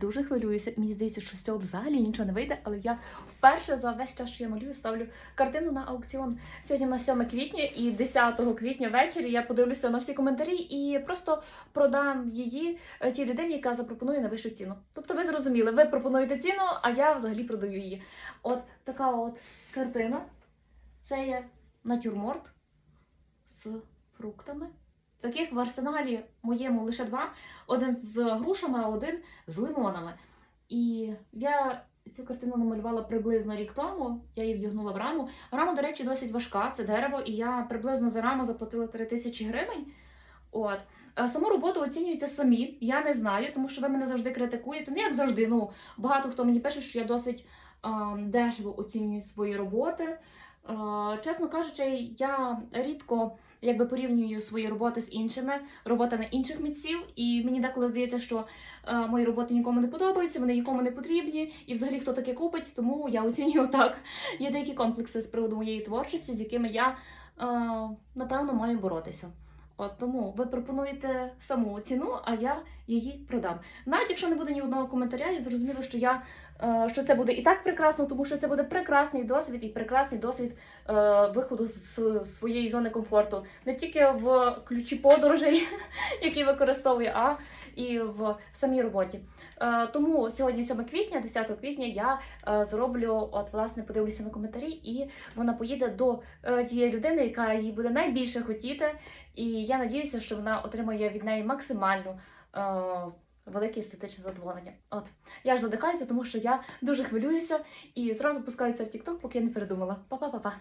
Дуже хвилююся, мені здається, що з цього взагалі нічого не вийде, але я вперше за весь час, що я малюю, ставлю картину на аукціон. Сьогодні на 7 квітня і 10 квітня ввечері я подивлюся на всі коментарі і просто продам її е, тій людині, яка запропонує найвищу ціну. Тобто ви зрозуміли, ви пропонуєте ціну, а я взагалі продаю її. От така от картина. Це є натюрморт з фруктами. Таких в арсеналі моєму лише два: один з грушами, а один з лимонами. І я цю картину намалювала приблизно рік тому. Я її вдягнула в раму. Рама, до речі, досить важка, це дерево, і я приблизно за раму заплатила 3 тисячі гривень. От. Е, Саму роботу оцінюйте самі. Я не знаю, тому що ви мене завжди критикуєте. Ну, як завжди, ну багато хто мені пише, що я досить е, дешево оцінюю свої роботи. Е, чесно кажучи, я рідко якби порівнюю свої роботи з іншими роботами інших митців, і мені деколи здається, що е, мої роботи нікому не подобаються, вони нікому не потрібні, і взагалі хто таке купить, тому я оцінюю так. Є деякі комплекси з приводу моєї творчості, з якими я е, напевно маю боротися. От тому ви пропонуєте саму ціну, а я її продам. Навіть якщо не буде ні одного коментаря, я зрозуміла, що я е, що це буде і так прекрасно, тому що це буде прекрасний досвід і прекрасний досвід е, виходу з своєї зони комфорту. Не тільки в ключі подорожей, які використовую, а і в самій роботі. Е, тому сьогодні 7 квітня, 10 квітня, я е, зроблю, от власне, подивлюся на коментарі, і вона поїде до е, тієї людини, яка її буде найбільше хотіти. І я надіюся, що вона отримає від неї максимальну. Е, Велике естетичне задоволення. От я ж задихаюся, тому що я дуже хвилююся і зразу пускаюся в TikTok, поки я не передумала. Па-па-па-па.